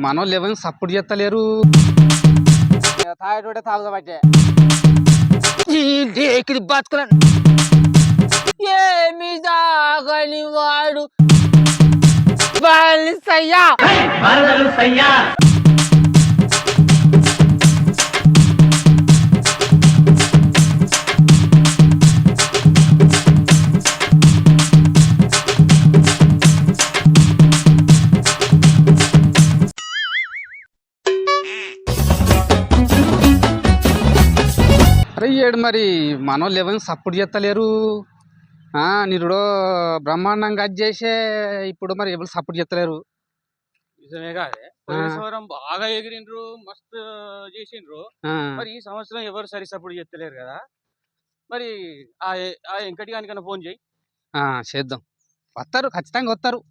మనోళ్ళు ఎవరు సపోర్ట్ చేస్తలేరు. తాగేటోడే తాగుదాబట్టే ఏమి దాగని వాడు? అరే ఏడు మరి మనోళ్ళు ఎవరు సపోర్ట్ చేస్తలేరు. ఆ, నిరుడో బ్రహ్మాండంగా అది చేసే ఇప్పుడు మరి ఎవరు సపోర్ట్ చేస్తలేరు. నిజమే కాదే. పోయిన సంవత్సరం బాగా ఎగిరిండ్రు మస్తు చేసిండ్రు. మరి ఈ సంవత్సరం ఎవరు సరి సపోర్ట్ చేస్తలేరు కదా. మరి ఆ వెంకటి గానికన్నా ఫోన్ చేయి. ఆ, చేద్దాం. వస్తారు ఖచ్చితంగా వస్తారు.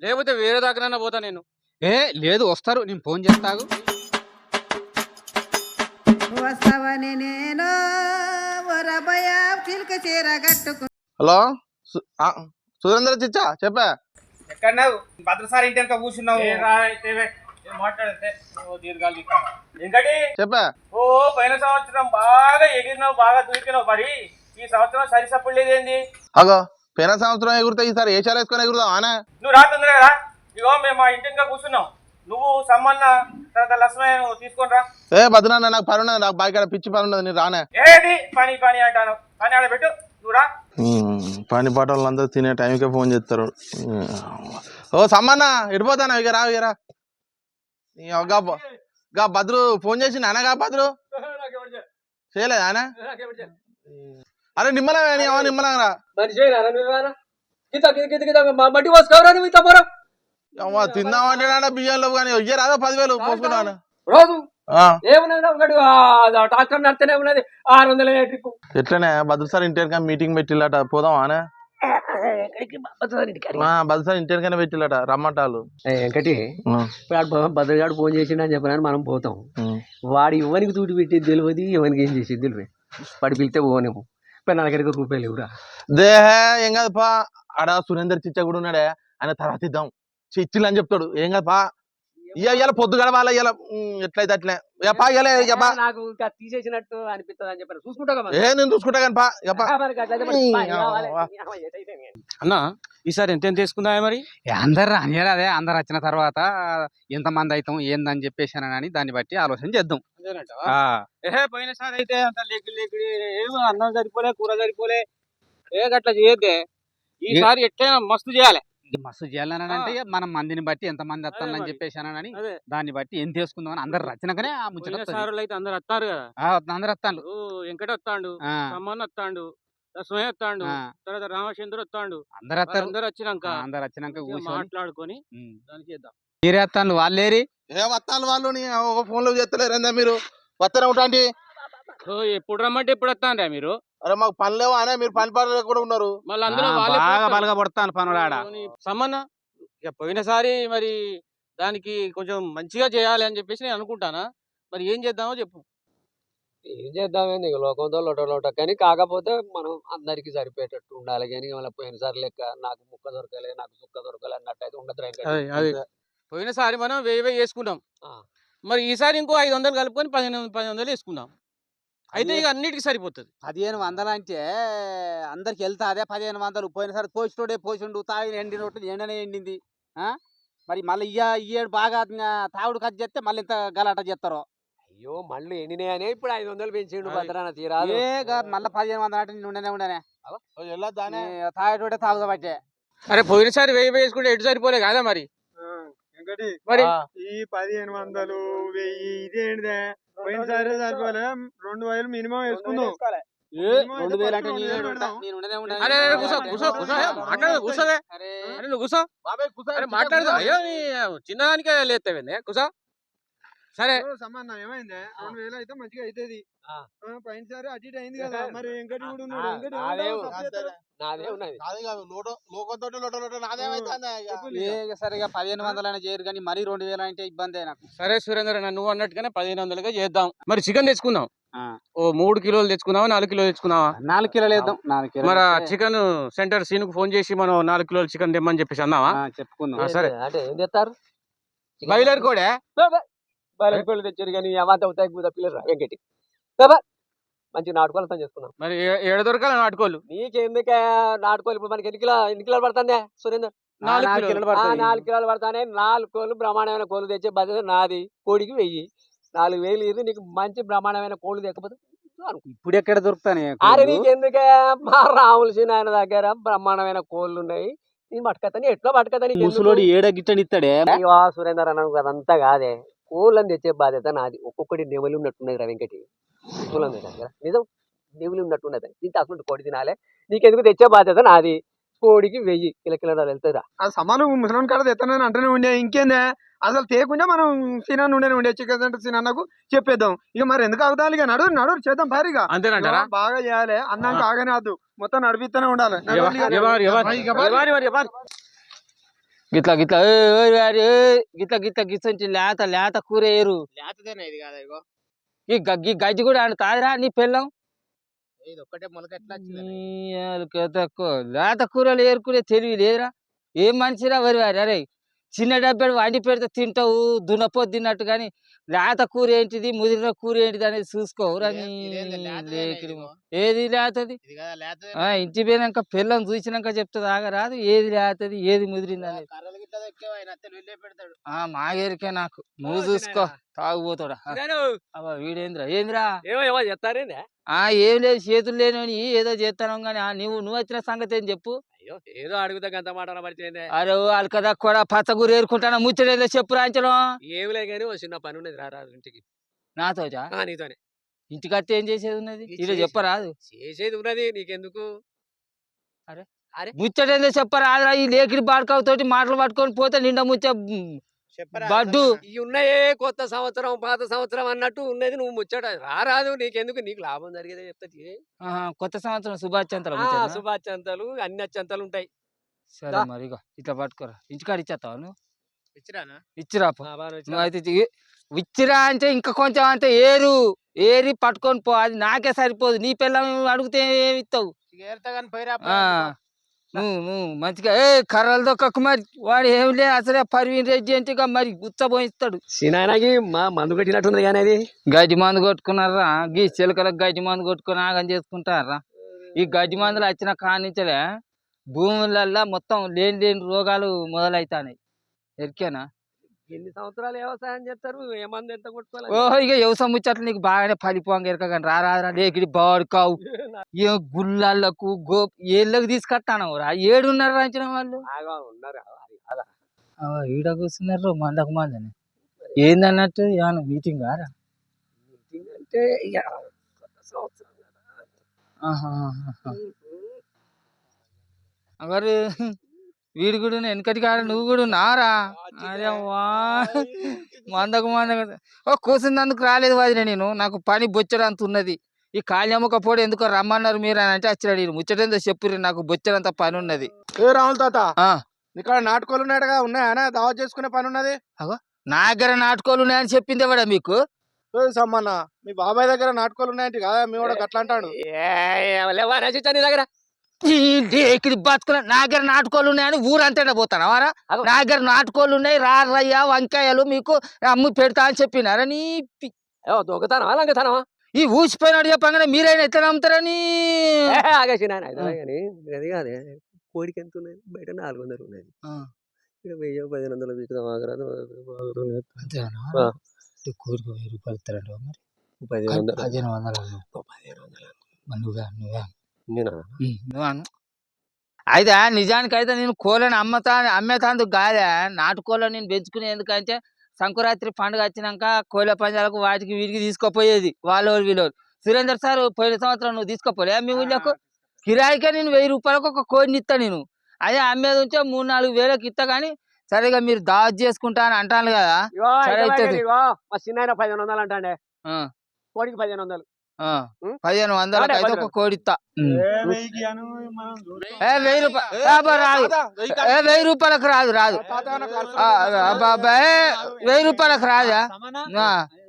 లేకపోతే వేరే దాకానన్నా పోతా నేను. ఏ లేదు వస్తారు. నేను ఫోన్ చేస్తాగు వస్తావని నేను? ఒరబయ చిలుక చీర కట్టుకు. హలో? సురేంద్ర చిచ్చా చెప్పా. ఎక్కడున్నావు? భద్రసారి ఇంటి వెనక కూర్చున్నావు. చెప్పా. ఓ పోయిన సంవత్సరం బాగా ఎగిరినావు బాగా దూకినావు మరి ఈ సంవత్సరం సరి సప్పుడు లేదేంది? అగో పోయిన సంవత్సరం ఎగురుతా ఈసారి ఏషాలు వేసుకొని ఎగురుతాం ఆనే? నువ్వు రాతుంది కదా ఇగో మేము మా ఇంటి కూర్చున్నాం. నువ్వు సమ్మన్న తర్వాత లక్ష్మయ్య తీసుకొని రా. ఏ బద్రన్న నాకు పని ఉన్నది నాకు బాగా పిచ్చి పని ఉన్నది నేను రానే. ఏది? పని పని అంటాను. పని ఆడ పెట్టు నువ్వు రా. పని పాట వాళ్ళందరూ తినే టైంకే ఫోన్ చేస్తారు. ఓ సమ్మన్న ఎడిపోతానా ఇక రా ఇక రా. గా భద్రు ఫోన్ చేసి నాన్నగా భద్రు? చేయలేదు ఆయన? అరే నిమ్మలంగా నిమ్మలంగా రా. మట్టి పోరా? అవ్వ, తిందామంటే నాన్న బియ్యం లేవు కానీ ఇయ్య రాదా పదివేలు పోసుకున్నాను రోజు ఆ, ఏమున్నది ఒకటి ట్రాక్టర్ నడితేనే ఉన్నది. ఆరు వందల ట్రిప్ ఎట్లనే భద్ర సార్ ఇంటి మీటింగ్ పెట్టిల్లట పోదాం ఆనే భద్ర సార్ ఇంటి పెట్టిల్లట రమ్మంటాలు వెంకటి భద్రగాడు ఫోన్ చేసిండు అని చెప్పిన మనం పోతాం. వాడు ఎవరికి తూటి పెట్టి తెలియదు ఎవరికి ఏం చేసేది తెలియదు వాడు పిలితే పోనేమో. ఇప్పుడు నా దగ్గర రూపాయలు ఇవ్వరా దేహ ఏం కాదు పా ఆడ సురేందర్ చిచ్చ కూడా ఉన్నాడే. ఆయన తర్వాత ఇద్దాం. చిచ్చిల్ అని చెప్తాడు. ఏం కాదు పా. ఇయ్య ఇయ్యాల పొద్దు గడవాల ఉమ్, ఎట్లయితే అట్లే. ఇక పా ఇయ్యాలే ఇక పా. నాకు ఇంకా తీసేసినట్టు అనిపిస్తుంది అని చెప్పారు. చూసుకుంటా ఏ నేను చూసుకుంటా కానీ పా. అన్న ఈసారి ఎంత ఎంత తీసుకుందా మరి? అందరు రానియరు అదే. అందరు వచ్చిన తర్వాత ఎంతమంది అవుతాం ఏందని చెప్పేసి అని దాన్ని బట్టి ఆలోచన చేద్దాం. ఆ, ఏహే పోయినసారి అయితే అంత లేకి లేకి ఏమో అన్నం సరిపోలే కూర సరిపోలే. ఏ గట్లా చేయొద్దే. ఈసారి ఎట్లయినా మస్తు చేయాలి. మస్తు చేయాలని అంటే మనం మందిని బట్టి ఎంత మంది వస్తానని. చెప్పేసి అని దాన్ని బట్టి ఎంత వేసుకుందామని అందరు రచనకనే ఆ ముచ్చట అందరు వస్తారు కదా! ఆ, అందరు వస్తాను ఓ! వెంకట వస్తాడు సమ్మన్ వస్తాడు లక్ష్మయ్య వస్తాడు తర్వాత రామచంద్ర వస్తాడు అందరు వస్తారు అందరు వచ్చినాక అందరు వచ్చినాక మాట్లాడుకొని. దానికి చేద్దాం. మీరే వస్తాను వాళ్ళేరి? ఏ వత్తాలు వాళ్ళు? నీ ఒక ఫోన్లో చేస్తలేరు మీరు? వస్తానే ఉంటాంటి? ఓ! ఎప్పుడు రమ్మంటే ఎప్పుడు వస్తాను మీరు? అరే మాకు పని లేవా అనే మీరు పని పనులు కూడా ఉన్నారు. బాగా పోతారు. బలగా పడతాను పనులు ఆడ. సమ్మన్న ఇక పోయినసారి మరి దానికి కొంచెం మంచిగా చేయాలి అని చెప్పేసి నేను అనుకుంటానా? మరి ఏం చేద్దామో చెప్పు. ఏం చేద్దామేంది ఇక లోకంతో లోట లోట. కానీ కాకపోతే మనం అందరికి సరిపోయేటట్టు ఉండాలి. కానీ మళ్ళీ పోయినసారి లెక్క నాకు ముక్క దొరకలే నాకు సుక్క దొరకలే అన్నట్టు అయితే ఉండదు పోయినసారి మనం వెయ్యి వెయ్యి వేసుకున్నాం. మరి ఈసారి ఇంకో ఐదు వందలు కలుపుకొని పదిహేను పది వందలు వేసుకుందాం అయితే ఇక అన్నిటికీ సరిపోతుంది. పదిహేను వందలు అంటే అందరికి వెళ్తా అదే పదిహేను వందలు. పోయినసారి పోసినోడే పోసిండు తాగిన ఎండిన రొట్టెలు ఎండనే ఎండింది. ఆ? మరి మళ్ళీ ఇయ్య ఇయ్యేడు బాగా తాగుడు కట్ చేస్తే మళ్ళీ ఇంత గలాట చేస్తారు అయ్యో మళ్ళీ ఎండినాయనే ఇప్పుడు ఐదు వందలు పెంచిండు. భద్రాన గా మళ్ళీ పదిహేను వందలు అంటే నేను ఉండనే ఉండనే. తాగేటోడే తాగుదాబట్టే అరే పోయినసారి వెయ్యి వెయ్యి వేసుకుంటే ఎటు సరిపోలే కదా మరి. మరి ఈ పదిహేను వందలు వెయ్యి ఇదేంటిదే? పోయినసారి సరిపోలే. రెండు వేలు మినిమం వేసుకుందాం. ఏ, రెండు వేలు అంటే నేను ఏడు ఉంటా. నేను ఉండనే ఉండనే. అరే అరే, కూసో కూసో కూసో ఏ, మాట్లాడదు అరే, నువ్వు కూసో. అయ్యో చిన్నదానికే లేస్తావేంది కూసో. సరే. సమానం ఏమైంది? రెండు వేలు అయితే మంచిగా అవుతుంది ఆ. పోయినసారి అటు ఇటు అయింది కదా మరి వెంకటి కూడా ఉన్నాడు నాదే ఉన్నది. నాది కాదు లోటో లోకంతో లోటో లోటో నాదేమైతుందా ఇక? ఏ, ఇక సరిగా పదిహేను వందలు అయినా చేయరు కానీ మరీ రెండు వేలు అంటే ఇబ్బంది నాకు. సరే సురేంద్ర నువ్వు అన్నట్టుగానే పదిహేను వందలుగా చేద్దాం. మరి చికెన్ తెచ్చుకుందాం. ఆ. ఓ మూడు కిలోలు తెచ్చుకుందావా నాలుగు కిలోలు తెచ్చుకుందావా నాలుగు కిలోలు వేద్దాం నాలుగు మరి చికెన్ సెంటర్ సీన్కు ఫోన్ చేసి మనం నాలుగు కిలోలు చికెన్ తెమ్మని చెప్పేసి అన్నావా? చెప్పుకుందాం. సరే. అంటే ఏం తెస్తారు? బయలుదేరి కోడే? బయలు తెచ్చారు కానీ ఏమంత అవుతాయి గుద పిల్లలు వెంకటి. బాబా మంచి నాటుకోవాలి చేసుకున్నాం మరి ఏడ దొరకాలి నాటుకోళ్ళు నీకెందుకే నాటుకోవాలి ఇప్పుడు మనకి ఎన్ని కిలో ఎన్ని కిలోలు పడుతుందే? సురేందర్? నాలుగు కిలోలు. పడతానే నాలుగు కోళ్ళు బ్రహ్మాండమైన కోళ్ళు తెచ్చే బాధ్యత నాది. కోడికి వెయ్యి. నాలుగు వేలు ఇది నీకు మంచి బ్రహ్మాండమైన కోళ్ళు తెకపోతే ఇప్పుడు ఎక్కడ దొరుకుతానే అరే నీకెందుకే? మా రాములు ఆయన దగ్గర బ్రహ్మాండమైన కోళ్ళు ఉన్నాయి. నేను పట్టుకతాని ఎట్లా పట్టుకతాని ముసలోడు ఏడ గిట్టని ఇస్తాడే సురేందర్ అన్న అదంతా కాదే. కోళ్ళని తెచ్చే బాధ్యత నాది. ఒక్కొక్కటి నెమలి ఉన్నట్టున్నది రా వెంకటి. దగ్గర నిజం? నెమలి ఉన్నట్టున్నది. దీంతో అసలు కోడి తినాలే. నీకెందుకు తెచ్చే బాధ్యత నాది? కోడికి వెయ్యి కిలకిల వెళ్తుందా ఆ సమానం ముసలోని కాడ తెస్తానని అంటేనే ఉండే. ఇంకేందే? అసలు తేకుండా మనం సినాన్ ఉండేనే ఉండే. చికెన్ సెంటర్ సినాన్నకు చెప్పేద్దాం. ఇక మరి ఎందుకు అవుతాలి ఇక నడు నడు చేద్దాం భారీగా అంతేనంటారా? బాగా చేయాలి. అన్నాక ఆగనే వద్దు. మొత్తం నడిపిస్తూనే ఉండాలి. గిట్లా గిట్లా గిట్లా గిట్లా గిట్ల లేత లేత కూర ఏరు. లేతదేనా ఇది కాదా ఇగో? ఈ గ- ఈ గజ్జి కూడా ఆడ తాదిరా నీ పెళ్ళం? ఇది ఒక్కటే మొలక ఎట్లా నీ ఆలుక తక్కువ. లేత కూరలు ఏరుకునే తెలివి లేదురా. ఏం మనిషిరా వరి వారి? అరే చిన్న డబ్బాడు వండి పెడితే తింటావు దున్నపోతు తిన్నట్టు కానీ లేత కూర ఏంటిది ముదిరిన కూర ఏంటిది అనేది చూసుకోవురా నీ లేకిడి మొ- ఏది లేతది? ఇది కదా లేతదే ఆ, ఇంటి పోయినాక పిల్లని చూసినాక చెప్తుంది ఆగరాదు ఏది లేతది ఏది ముదిరింది అనేది. ఆ మాగేరికే నాకు. నువ్వు చూసుకో తాగుపోతాడా అబ్బా వీడేంద్రా? ఏంద్రా? ఆ ఏం లేదు చేతులు లేని ఏదో చేస్తాను కానీ నువ్వు నువ్వు వచ్చిన సంగతి ఏం చెప్పు. ఏదో అడుగుతా గంత మాట అనబడితే అరే వాళ్ళు కదా కూడా పచ్చగూరు ఏరుకుంటాను ముచ్చడేదో చెప్పు రాంచడం ఏమి లే కానీ ఓ చిన్న పని ఉన్నది రా రా ఇంటికి. నాతోజా? ఆ, నీతోనే. ఇంటికత్తే ఏం చేసేది ఉన్నది ఇది చెప్పరాదు. చేసేది ఉన్నది నీకెందుకు ముచ్చటేదో చెప్పరాదురా ఈ లేకిడి బాడుకావుతోటి మాటలు పట్టుకొని పోతే నిండా ముచ్చ బడ్డు. ఇవి ఉన్నాయే కొత్త సంవత్సరం పాత సంవత్సరం అన్నట్టు ఉన్నది నువ్వు ముచ్చట రారాదు నీకెందుకు నీకు లాభం జరిగేదే చెప్తాది. కొత్త సంవత్సరం శుభాచంతలు శుభాచంతలు అన్ని అత్యంతలు ఉంటాయి. సరే. మరి ఇట్లా పట్టుకోరా. ఇంటికాడ ఇచ్చేస్తావా నువ్వు? ఇచ్చిరా అయితే ఇచ్చిరా అంటే ఇంకా కొంచెం అంటే ఏరు ఏరి పట్టుకొని పో. అది నాకే సరిపోదు. నీ పిల్లం అడిగితే ఏమి ఇస్తావు మంచిగా ఏ కర్రలు దొక్కకు మరి. వాడు ఏం లే అసలే పర్వీన్ రెడ్డి అంటే ఇక మరి గుచ్చబోయిస్తాడు సినాయనకి మా మందు కట్టినట్టుంది కానీ అది? గడ్డి మందు కొట్టుకున్నారా? గీ చిలకలకు గడ్డి మందు కొట్టుకుని ఆగం చేసుకుంటారా? ఈ గడ్డి మందులు వచ్చిన కానించలే భూములల్లో మొత్తం లేని లేని రోగాలు మొదలవుతాయి ఎరికేనా ఎన్ని సంవత్సరాలు వ్యవసాయం చేస్తారు? ఏ మందు ఎంత కొట్టుకోవాలి ఓహో ఇక వ్యవసాయం ముచ్చట్లు నీకు బాగానే ఫలిపోంగ ఎరక కానీ రా రా లేకిడి బాడుకావు ఏ గుళ్ళకు గో ఏళ్ళకి తీసుకొస్తాను రా. ఏడున్నారు రాంచిన వాళ్ళు? ఉన్నారు? ఈడ కూర్చున్నారు మందకు మందని. ఏందన్నట్టు ఏమన్నా మీటింగ్ రా మీటింగ్ అంటే ఇక సంవత్సరం కదా. మరి వీడు కూడా వెనకటి కాడ నువ్వు కూడా నారా అరే వా మందకు మందకు. ఓ కూర్చున్నందుకు రాలేదు వదిలే నేను. నాకు పని బొచ్చడంత ఉన్నది. ఈ కాళ్ళెమ్మక పోడు ఎందుకో రమ్మన్నారు మీరు అని అంటే వచ్చినాడు ఈయన ముచ్చటేందో చెప్పుర్రి నాకు బొచ్చడంత పని ఉన్నది. ఏ రాహుల్ తాత? ఆ. ఇక్కడ నాటుకోలు ఉన్నాడుగా ఉన్నాయా దావత్ చేసుకునే పని ఉన్నది? నా దగ్గర నాటుకోలు ఉన్నాయని చెప్పింది ఎవడా మీకు? సమ్మన్న మీ బాబాయ్ దగ్గర నాటుకోలు ఉన్నాయంటే కదా? మీ కూడా గట్లా అంటాడు. నీ దగ్గర. ఈ డేకిడి బతుకుల నా దగ్గర నాటుకోలు ఉన్నాయని ఊరంతా పోతాను? వారా. నా దగ్గర నాటుకోలు ఉన్నాయి రా రయ్య వంకాయలు మీకు అమ్ము పెడతా అని చెప్పినారా నీ దొంగతనమా? లంగతనమా? ఈ ఊసిపోయినాడు చెప్పగానే మీరైనా ఎట్లా నమ్ముతారని అది కాదే కోడికి ఎంత ఉన్నది బయట నాలుగు వందలు ఉన్నది. ఇక్కడ వెయ్యి పదిహేను వందలు వీకుదాం ఆగరాదు ఆ. కోరిక వెయ్యి రూపాయలు ఇస్తారంట మరి. పదిహేను వందలు. పదిహేను వందలు. ఓ పదిహేను వందలు. మరి నువ్వే నువ్వే. నేనా అయితే నిజానికి అయితే నేను కోళ్ళని అమ్మతా అమ్మేతాందుకు కాదే. నాటుకోళ్ళని నేను పెంచుకునే ఎందుకంటే సంకురాత్రి పండుగ వచ్చినాక కోళ్ళ పంజాలకు వాటికి వీటికి తీసుకుపోయేది వాళ్ళు వీళ్ళు సురేందర్ సార్ పోయిన సంవత్సరం నువ్వు తీసుకుపోలే? మీ ఊళ్ళకు కిరాయికే నేను వెయ్యి రూపాయలకు ఒక కోడిని ఇస్తా నేను. అదే అమ్మేది ఉంటే మూడు నాలుగు వేలకు ఇస్తా కానీ సరిగా మీరు దావత్ చేసుకుంటా అని అంటాను కదా? సరే అయితే చిన్న పదిహేను వందలు అంటాండే. ఆ, కోడికి పదిహేను వందలు? పదిహేను వందలకు అదే, అయితే ఒక పదిహేను. కోడి ఇస్తా ఉం. ఏ వెయ్యికి అను మనం చూస్తాం. ఏ వెయ్యి రూపాయలు రాదు. ఏ వెయ్యి రూపాయలకు రాదు రాదు. వెయ్యి రూపాయలకు రాదా?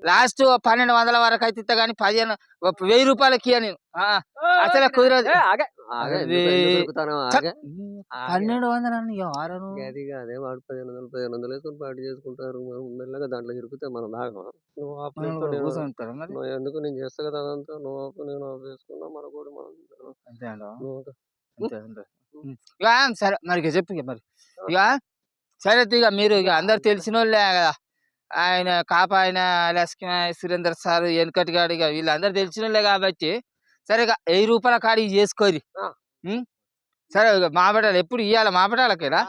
లాస్ట్ పన్నెండు వందల వరకు అయితే ఇస్తా కానీ పదిహేను వెయ్యి రూపాయలకి నేను. ఆ, అసలే కుదరదు. పన్నెండు వందలు అని ఆరను అది కాదే వాడు పదిహేను వందలు పదిహేను వందలు వేసుకొని పాటు చేసుకుంటారు. మనం మెల్లగా దాంట్లో తిరిగితే మనం దాకా నువ్వు ఆపు ఎందుకు నేను చేస్తా కదా అదంతా. నువ్వు ఆపు నేను ఆపు చేసుకున్నా మనం ఉం. ఇక సరే మరి ఇక చెప్పు మరి. ఇక సరే ఇక మీరు ఇక అందరు తెలిసిన వాళ్ళే కదా. ఆయన కాప ఆయన లక్ష్మీ సురేందర్ సార్ వెనకటి గాడు ఇక వీళ్ళందరూ తెలిసిన వాళ్ళే కాబట్టి సరే వెయ్యి రూపాయల కాడికి చేసుకోరి? సరే ఇక మాపడాలి ఎప్పుడు ఇవ్వాలి మాపడాలకేనా.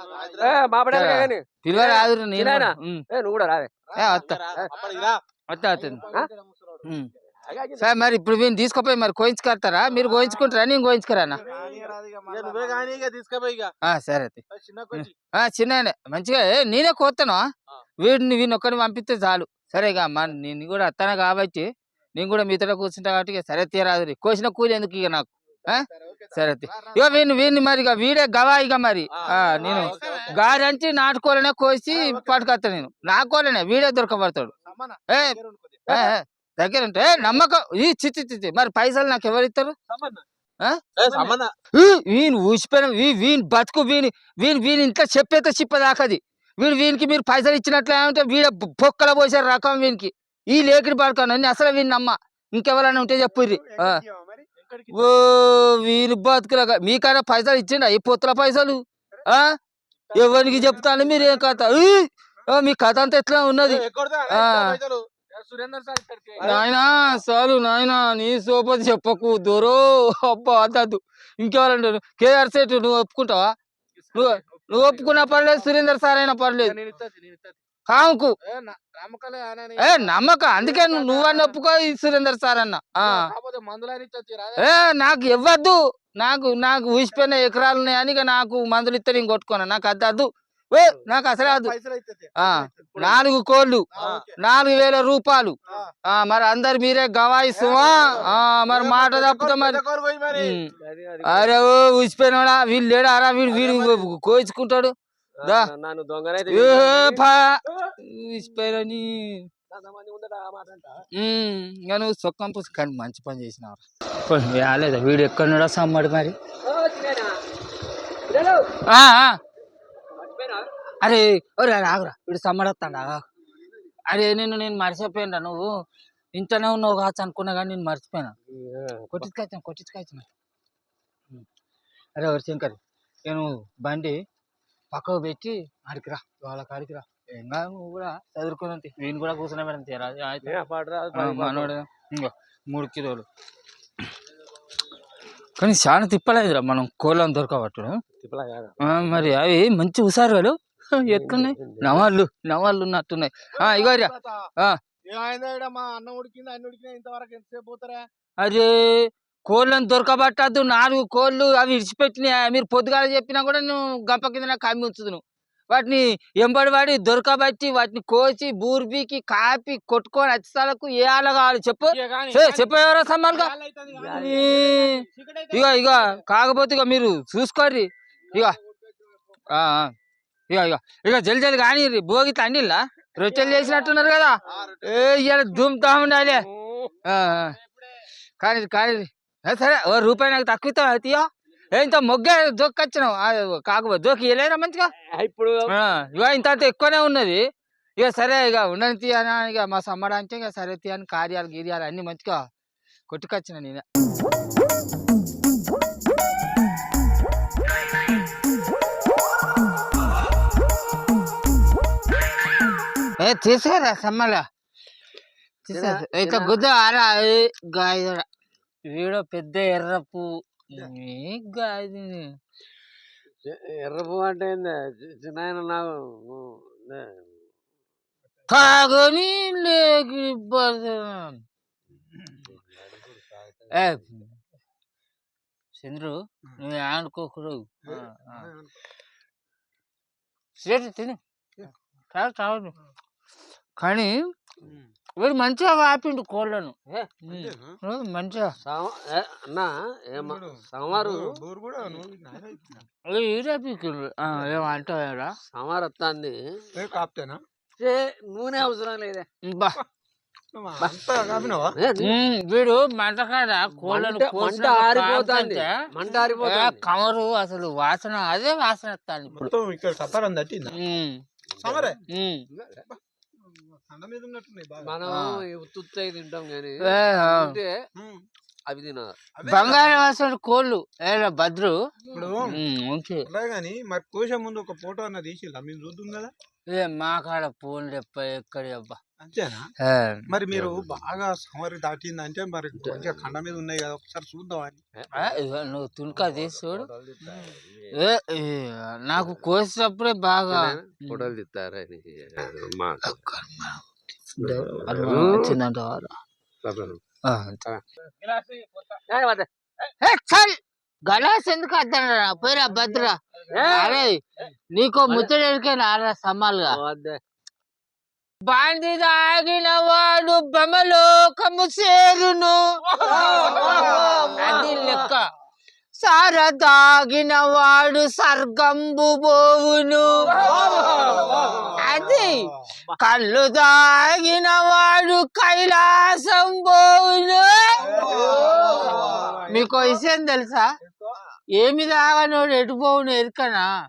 ఏ, నువ్వు కూడా రావే. వస్తా. సరే మరి ఇప్పుడు వీళ్ళు తీసుకుపోయి మరి కోయించుకెళ్తారా మీరు కోయించుకుంటారా? నేను కోయించుకురా ఇక నువ్వే కానీ ఇక తీసుకుపోయి ఇక. సరే అయితే. చిన్న మంచిగా ఏ, నేనే కోస్తాను వీడిని వీడిని ఒక్కడిని పంపిస్తే చాలు. సరే ఇక మన నేను కూడా వస్తాను కాబట్టి నేను కూడా మీతో కూర్చుంటా కాబట్టి సరే తీరాదు కోసిన కూలి ఎందుకు ఇక నాకు? సరే. ఇక వీడిని వీడిని మరి ఇక వీడే గవా ఇక మరి. ఆ, నేను గారంచి నాటుకోలనే కోసి పట్టుకొస్తా నేను. నాటుకోలేనే వీడే దొరకబడతాడు. ఏ దగ్గర ఉంటే ఏ, నమ్మకం. ఈ చిచ్చి చిచ్చి మరి పైసలు నాకు ఎవరు ఇస్తారు వీని ఊసిపోయిన వీ వీని బతుకు వీని వీని వీని ఇంట్లో చెప్పేత చిప్పదాకది వీడు వీనికి మీరు పైసలు ఇచ్చినట్లు ఏమంటే వీడ బొక్కల పోసారు రకం వీనికి. ఈ లేకిడి పడుకోను అన్ని అసలు వీని నమ్మ ఇంకెవరైనా ఉంటే చెప్పుర్రి. ఓ వీని బతుకుల మీకైనా పైసలు ఇచ్చిండ? ఈ పొత్తుల పైసలు? ఆ? ఎవరికి చెప్తాను మీరు ఏం కథ? మీ కథ అంతా ఎట్లా ఉన్నది? నాయనా చాలు నాయనా. నీ సోపతి చెప్పకు దూరో అబ్బా అద్దద్దు ఇంకెవరంటారు కేఆర్ సెట్ నువ్వు ఒప్పుకుంటావా? నువ్వు నువ్వు ఒప్పుకున్నా పర్లేదు సురేందర్ సార్ అయినా పర్లేదు కాముకు ఏ, నమ్మక. అందుకే నువ్వు నువ్వని ఒప్పుకో సురేందర్ సార్ అన్న. ఏ నాకు ఇవ్వద్దు. నాకు నాకు ఊసిపోయిన ఎకరాలు ఉన్నాయని నాకు మందులు ఇస్తే నేను కొట్టుకోను. నాకు అద్దద్దు ఏ నాకు అసలే ఆ, నాలుగు కోళ్ళు. నాలుగు వేల రూపాయలు. ఆ. మరి అందరు మీరే గవాయిస్తువా ఆ మరి మాట తప్పితే మరి. అది అది అరే ఓ ఊసిపోయినాడా. వీళ్ళు లేడా? అరా వీడు వీడు కోయించుకుంటాడు. నన్ను దొంగనైతే నువ్వు సొక్కం పుసి కానీ మంచి పని చేసినావు రాలేదా వీడు ఎక్కడున్నాడా సమ్మడు మరి? అరే ఒరే రాగురా వీడు సమ్మడు వస్తాడా? అరే నేను నేను మర్చిపోయినా నువ్వు? ఇంట్లోనే ఉన్నావు కావచ్చు అనుకున్నా కానీ నేను మర్చిపోయినా. కొట్టించుకొచ్చాను కొట్టించుకొచ్చాను అరే ఎవరు శంకర్ నేను బండి పక్కకు పెట్టి ఆడికి రా వాళ్ళ కాడికి రా. కాదు నువ్వు కూడా చదువుకుని వీని కూడా కూర్చున్నా మేడం తీరా. మనోడు ఇంకో మూడు కిలోలు. కానీ చాలా తిప్పలేదురా మనం కోళ్ళని దొరకబట్టుడు. మరి అవి మంచి హుషారులు ఎట్లున్నాయి నవాళ్ళు నవాళ్ళు ఉన్నట్టున్నాయి. ఆ, ఇగో రా. ఆ. ఏమైందా ఈడ మా అన్నం ఉడికింది అన్ని ఉడికినా ఇంతవరకు ఎంతసేపు పోతారా? అరే కోళ్ళని దొరకబట్టద్దు. నాలుగు కోళ్ళు అవి ఇడిచిపెట్టినాయి మీరు పొద్దుగాల చెప్పినా కూడా నువ్వు గంప కింద నాకు కమ్మి ఉంచుదు నువ్వు. వాటిని ఎంబడి వాడి దొరకబట్టి వాటిని కోసి బూర్బీకి కాపి కొట్టుకొని అచ్చిసాలకు ఏ ఆల కావాలి చెప్పు. ఇక ఎవరో సమ్మాలుగా ఇగో ఇగో కాకపోతే ఇక మీరు చూసుకోర్రి. ఇగ. ఆ, ఆ. ఇగో ఇగో. ఇక జల్ది జల్ది కానీ భోగి తండిల్లా రొట్టెలు చేసినట్టున్నారు కదా. ఏ ఇవాళ దుమ్తా ఉండాలి. కానీ కానీ సరే ఓ రూపాయి నాకు తక్కువ ఇస్తావా? తీయో. ఏ ఇంత మొగ్గ దొక్కొచ్చినావు. ఆ, కాకపోతే దొక్కి వెళ్ళారా మంచిగా? ఇప్పుడు ఇగో ఇంత ఎక్కువనే ఉన్నది. ఇక సరే ఇక ఉండని తీయనా ఇక మా సమ్మడ అంటే ఇక సరే తీయని కార్యాలు గీర్యాలు అన్ని మంచిగా కొట్టుకొచ్చిన నేను. ఏ తీసేరా సమ్మల. తినా. గుద్ద ఆరా వీడో పెద్ద ఎర్రపు ఈ గాయది ఎ- ఎర్ర పువ్వు అంటే ఏంది? చి- చిన్నాయన నాకు నే, తాగని లేకి చంద్రు నువ్వు ఆడుకోకూడదు తిని. తాగు కానీ వీడు మంచిగా ఆపిండు కోళ్ళను. మంచిగా. అన్నా ఏమ సోమవారు ఈరేపిండు ఏమంటారా సోమవారు వస్తుంది నూనె అవసరం లేదే. బా. వీడు మంటకాడ కోళ్ళను మంట- మంట ఆరిపోతాంది. మంట ఆరిపోతాంది. కమరు అసలు వాసన అదే వాసన వస్తాను ఇప్పుడు. మొత్తం ఇక్కడ తట్టిందా? సమరే ఉమ్. కండ మీద ఉన్నట్టున్నాయి బాగా మనం. ఉత్తుత్తయి తింటాం కానీ ఉమ్. అవి బంగారం వాసన కోళ్ళు ఏరా భద్రు? ఇప్పుడు కానీ మరి కోసే ముందు ఒక ఫోటో అన్న చూద్దాం కదా. ఏ మా కాడ ఫోన్ చెప్ప ఎక్కడ అబ్బా. అంతేనా? మరి మీరు బాగా సమరి దాటిందంటే మరి కొంచెం కండ మీద ఉన్నాయి కదా ఒకసారి చూద్దాం అని. నువ్వు తుణుకా తీసి చూడు. నాకు కోసేటప్పుడే బాగా ఫోటోలు తిత్తారా చల్ గలాస్ ఎందుకు అద్దరా పోయిరా భద్ర. అరే నీకో ముచ్చడికైనా ఆరా సమ్మాలుగా. తాగిన వాడు బమలోకము చేరును. అది లెక్క. సార తాగిన వాడు సర్గంబు పోవును. అది కళ్ళు తాగిన వాడు కైలాసం పోవును. మీకు విషయం తెలుసా? ఏమి తాగనోడు ఎటు పోవును ఎరుకనా?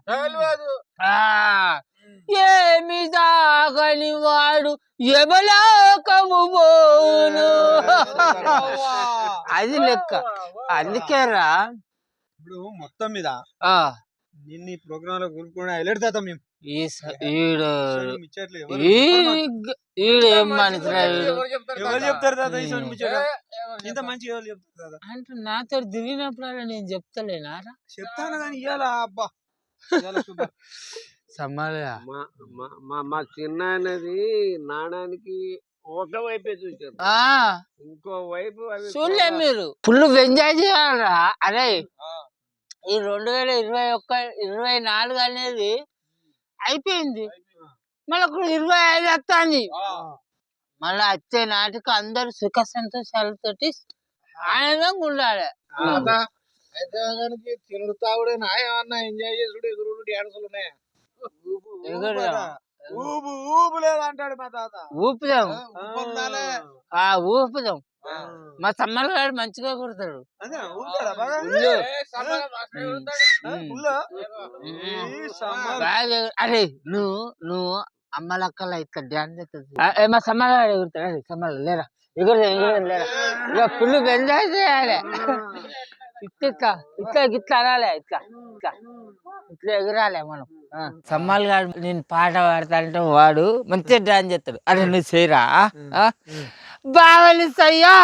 ఏమి తాగని వాడు? యమలోకము పోవును. అది లెక్క. అందుకేరా. ఇప్పుడు మొత్తం మీద ఆ. నిన్న ఈ ప్రోగ్రామ్లో కూరుకుని హైలైట్ తాత? మేము ఇంత మంచి అంటే నాతో దిగినప్పుడు నేను చెప్తలేనారా? చెప్తాను కానీ ఇవాళ అబ్బా. సమ్మాలుగా మా మా- చిన్న అనేది నాణానికి ఒక వైపే చూసారు ఆ. ఇంకో వైపు చూడలే మీరు. ఫుల్ ఎంజాయ్ చేయాలరా. అరే ఈ రెండు వేల ఇరవై ఒక్క ఇరవై నాలుగు అనేది అయిపోయింది. మనకు ఇరవై ఐదు వస్తుంది మళ్ళీ వచ్చే నాటికి అందరు సుఖ సంతోషాలతోటి ఆనందంగా ఉండాలి. అయితే దానికి తినుడు తాగుడే నా ఏమన్నా ఎంజాయ్ చేసుడు ఎగురుడు డ్యాన్సులు ఉన్నాయా లేదు అంటాడు మా తాత. ఊపుదాం. ఆ ఊపుదాం. మా సమ్మర్ గారు మంచిగా కుడతాడు. అరే నువ్వు నువ్వు అమ్మలక్కల ఇట్లా డ్యాన్స్ చేస్తుంది మా సమ్మర్ గారు ఎగురుతాడు. అరే సమ్మర్ లేరా? ఎగురు ఎగురు లేరా? ఇక ఫుల్ ఎంజాయ్ చేయాలి ఇట్లా ఇట్లా ఇట్లా ఇట్లా అనాలి ఇట్లా ఇట్లా. ఇట్లా ఎగరాలి మనం. సమ్మాల్ గారు నేను పాట పాడతా అంటే వాడు మంచిగా డాన్స్ చేస్తాడు. అరే నువ్వు చేయరా? బావలి సయ్యా!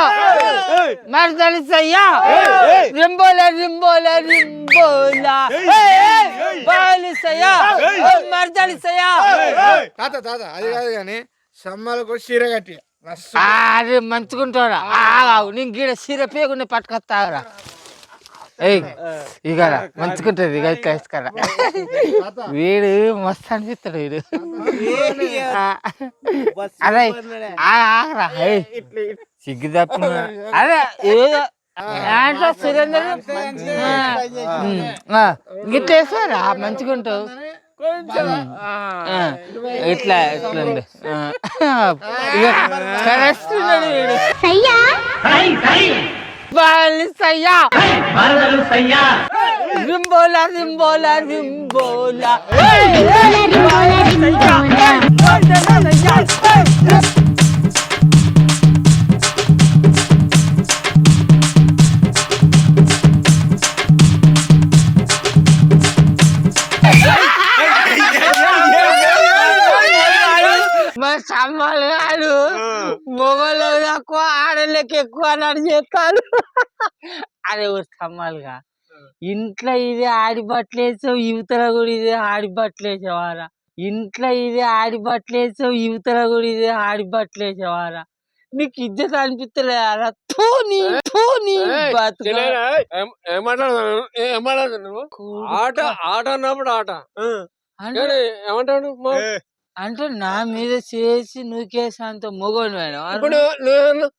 మరదలి సయ్యా! రింబోల రింబోల రింబోల. బావలి సయ్యా! మరదలి సయ్యా! తాత తాత అది కాదు కానీ సమ్మలకు చీర కట్టి. అరే మంచుకుంటాడా ఆగావు. నేను గీడ సీర పేగుండే పట్టుకొస్తావురా. ఏయ్ ఇగరా మంచుకుంటది ఇక ఇట్లా వేసుకరా. వీడు మస్తు అనిపిస్తాడు వీడు. ఆ, అరే ఆ, ఆగరా సిగ్గు తప్పు అదే ఏదో దాంట్లో సురేందర్? గిట్ల వేసారా మంచుకుంటావు ఆ, ఇట్లా ఇట్లా వీడు. వాళ్ళు సయ్యా రింబోలా రింబోలా రింబోలా ఏయ్, ఏయ్, అరే ఓ సమ్మాలుగా ఇంట్లో ఇది ఆడి బట్టలేసావు యువతల కూడా ఇది ఆడి బట్టలేసేవారా ఇంట్లో ఇది ఆడి బట్టలేసావు యువతల కూడా ఇది ఆడి నీకు తూని తూని నువ్వు? ఆట ఆట అన్నప్పుడు ఆట. అంటే ఏమంటాడు నా మీద చేసి నువ్వుకేసి అంత మొగోని ఇప్పుడు నువ్వు ఏయ్, నువ్వు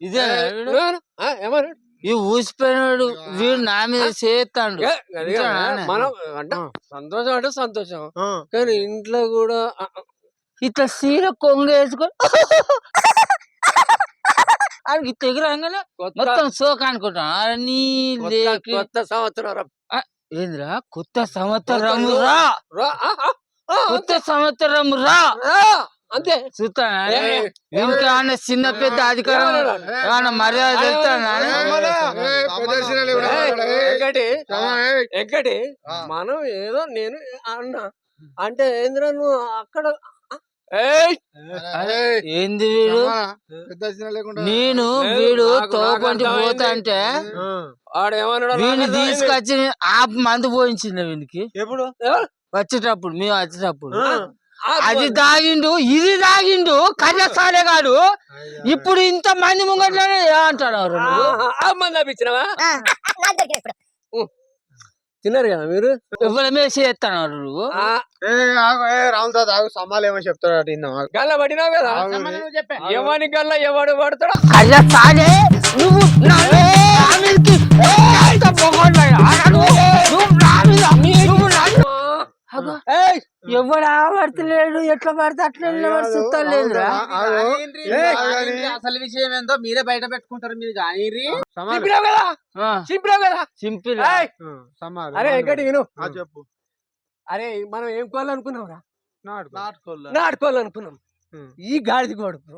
ఇదే నువ్వు ఏమన్నాడు? ఈ ఊసిపోయినాడు వీడు నా మీద చేస్తాడు? మనం అంటే సంతోషం అంటే సంతోషం. కానీ ఇంట్లో కూడా ఇట్లా సీర కొంగ వేసుకొని ఇట్లా ఎగురంగానే మొత్తం సోక అనుకుంటాం. నీ కొత్త సంవత్సరం. ఏంద్రా? కొత్త సంవత్సరం రా. కొత్త సంవత్సరం రా. అంతే. ఇంకా చిన్న పెద్ద అధికారం ఏమన్నా? మర్యాద ఎక్కటి ఎక్కటి మనం ఏదో నేను అన్నా. అంటే ఏంద్రా నువ్వు అక్కడ? ఏయ్! ఏంది వీడు? నేను వీడు తోపంటి పోతా అంటే వాడు ఏమన్నాడో వీడిని. తీసుకొచ్చి ఆపు మందు పోయించింది వీనికి. ఎప్పుడు? వచ్చేటప్పుడు మేము వచ్చేటప్పుడు. ఆ. అది దాగిండు ఇది దాగిండు కజసాలే కాడు ఇప్పుడు ఇంత మంది ముంగట్లోనే అంటాడు మంది తిన్నారు కదా మీరు? ఎవరి చేస్తాను నువ్వు ఆ ఏ ఆగు, సమ్మాలు ఏమో చెప్తాడు. గల్ల పడినావు కదా? చెప్పే. ఎవని గల్ల ఎవడు పడతాడు? కజసాలే నువ్వు నా నా మీదకి ఎంత పొగడ్డాడు? ఆడ నువ్వు ఎవడు ఆడతలేడు ఎట్లా పడితే అట్లా చూస్తలేదురా. అసలు విషయం ఏందో మీరే బయట పెట్టుకుంటారు మీరు కానీ కదా? కదా? సింపుల్. అరే ఎక్కడి విను? చెప్పు. అరే మనం ఏం కోవాలనుకున్నావురా? నాటుకో. నాటుకోవాలనుకున్నాం. ఈ గాడిది కొడుకు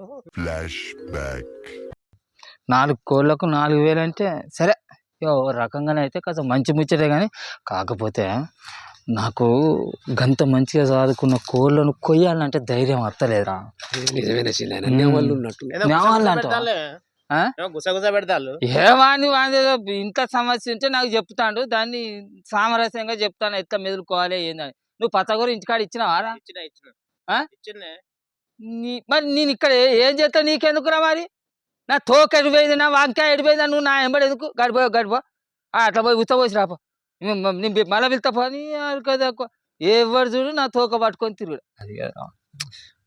నాలుగు కోళ్ళకు నాలుగు వేలు అంటే సరే ఓ రకంగానే అయితే కొంచెం మంచి ముచ్చటే కానీ కాకపోతే నాకు గంత మంచిగా చదువుకున్న కోళ్ళను కొయ్యాలంటే ధైర్యం వస్తలేదురా. వాని ఏదో ఇంత సమస్య ఉంటే నాకు చెప్తాడు. దాన్ని సామరస్యంగా చెప్తాను. ఎట్లా మెదులుకోవాలి ఏందని. నువ్వు పచ్చగూర ఇంటికాడ ఇచ్చినావారా ఇచ్చిన ఇచ్చిన. ఆ? ఇచ్చిందే నీ మరి నేను ఇక్కడ ఏం చేస్తా నీకెందుకురా మరి? నా తోక ఎడిపోయింది నా వంకాయ ఎడిపోయిందా నువ్వు నా ఎంబడి ఎందుకు? గడిపో గడిపో. ఆ, అట్లా పోయి ఉత్తపోసి రాపో నేను మళ్ళీ వెళ్తా పోని కదా ఎవరు చూడు నా తోక పట్టుకొని తిరుగుడు. అది కదా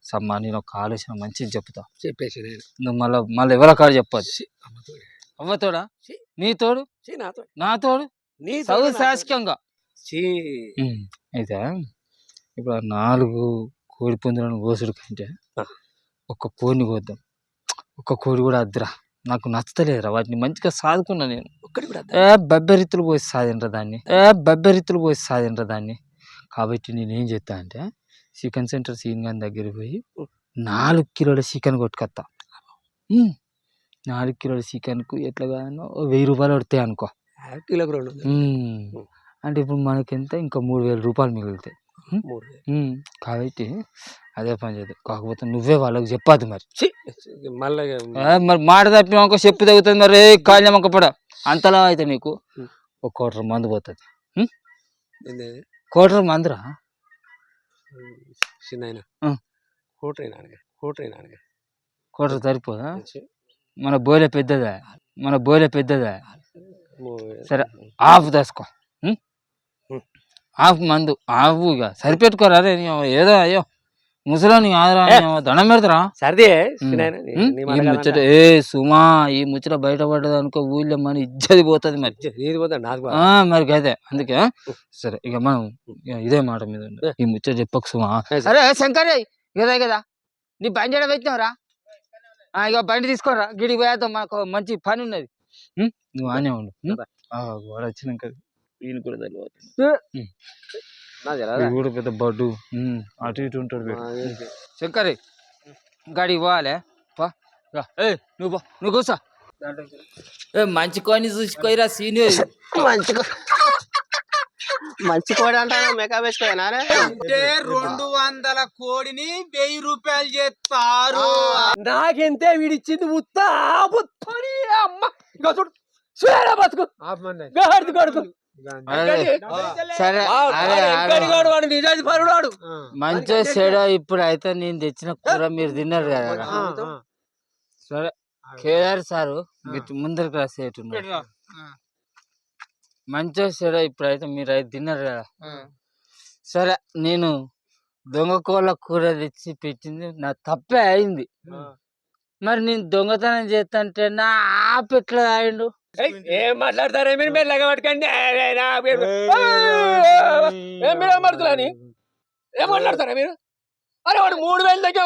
సమ్మా నేను ఒక ఆలోచన మంచిది చెప్తా. చెప్పేసి నువ్వు మళ్ళీ మళ్ళీ ఎవరి కాడ అమ్మతోడే. అవ్వతోడా. నీ తోడు? నా తోడు. నీ నాతో. శాసకంగా. అయితే ఇప్పుడు నాలుగు కోడి పుంజులను కోసుడు కంటే. ఒక్క కోడిని కోద్దాం. ఒక్క కోడి కూడా అద్దురా నాకు నచ్చలేదురా వాటిని మంచిగా సాదుకున్నా నేను ఒక్కటి కూడా ఏ బెబ్బెరిత్తులు పోసి సాదినరా దాన్ని ఏ బెబ్బెరిత్తులు పోసి సాదినరా దాన్ని కాబట్టి నేను ఏం చేస్తా అంటే చికెన్ సెంటర్ సీన్ గాని దగ్గర పోయి నాలుగు కిలోల చికెన్ కొట్టుకొస్తా. నాలుగు కిలోల చికెన్కు ఎట్లా కాదనో వెయ్యి రూపాయలు పడతాయి అనుకో కిలోకి రెండు వందలు. ఉమ్. అంటే ఇప్పుడు మనకెంత ఇంకా మూడు వేల రూపాయలు మిగులుతాయి. కాబట్టి అదే పని చేద్దాం. కాకపోతే నువ్వే వాళ్ళకి చెప్పద్దు మరి. మళ్ళా మరి మాట తప్పినాక చెప్పు తగ్గుతుంది మరి. కాళ్ళమ్మక పడ అంతలా అయితే నీకు. ఒక కోటర్ మందు పోతుంది? కోటర్ మందురా? చిన్నాయన. ఆ. కోటరే నాన్నగా కోటరే నాన్నగా కోటర్ సరిపోదా? మన బోలే పెద్దదా? మన బోలే పెద్దదా? సరే. ఆఫ్ దాసుకో. ఆఫ్ మందు. ఆఫ్ ఇక సరిపెట్టుకోరా రే ఏదో అయ్యో. ముసలోని ఆదరా. దండం పెడతారా? సర్దే. ముచ్చట. ఏ సుమా ఈ ముచ్చట బయటపడ్డది అనుకో ఊళ్ళో మన ఇజ్జది పోతుంది మరి. మరి అదే అందుకే సరే ఇక మనం ఇదే మాట మీద. ఈ ముచ్చట చెప్పకు సుమా. సరే. శంకర్ కదా కదా నీ బండి ఎడ పెట్టినావురా? ఆ, ఇక బండి తీసుకోరా గిడికి పోయేద్దాం. మాకు మంచి పని ఉన్నది? నువ్వు ఆనే ఉండు. వాడు వచ్చినాక ఈయన కూడా తెలియదు కూడా పెద్ద బడ్డు. అటు ఇటు ఉంటాడు? శంకర్ గాడికి పోవాలే? పా రా. ఏ నువ్వు పో. నువ్వు కూర్చో. ఏ మంచి కొని చూసుకోరా సీనియర్ మంచి కోడి అంటాను మేకప్ వేసుకోనా అంటే రెండు వందల కోడిని వెయ్యి రూపాయలు చేస్తారు. నాకెంతే వీడిచ్చింది ఉత్తా అమ్మ. ఇక చూడు. బతుకు. ఆపు సరే. వాడు? నిజాది మంచిగా చెడ. ఇప్పుడు అయితే నేను తెచ్చిన కూర మీరు తిన్నారు కదా. సరే కేదార్ సారు మీరు ముందరికి రాసేట్టున్నారు మంచిగా చెడ ఇప్పుడు అయితే మీరు అయితే తిన్నారు కదా. సరే నేను దొంగ కోళ్ళ కూర తెచ్చి పెట్టింది. నా తప్పే అయింది. మరి నేను దొంగతనం చేస్తాంటే నా ఆపు ఎట్లా ఆయిండు ఏం మాట్లాడతారా మీరు నా పేరు- ఏం మీరు ఏం పడుతులని ఏం మాట్లాడతారా మీరు అరే వాడు మూడు వేలు దగ్గర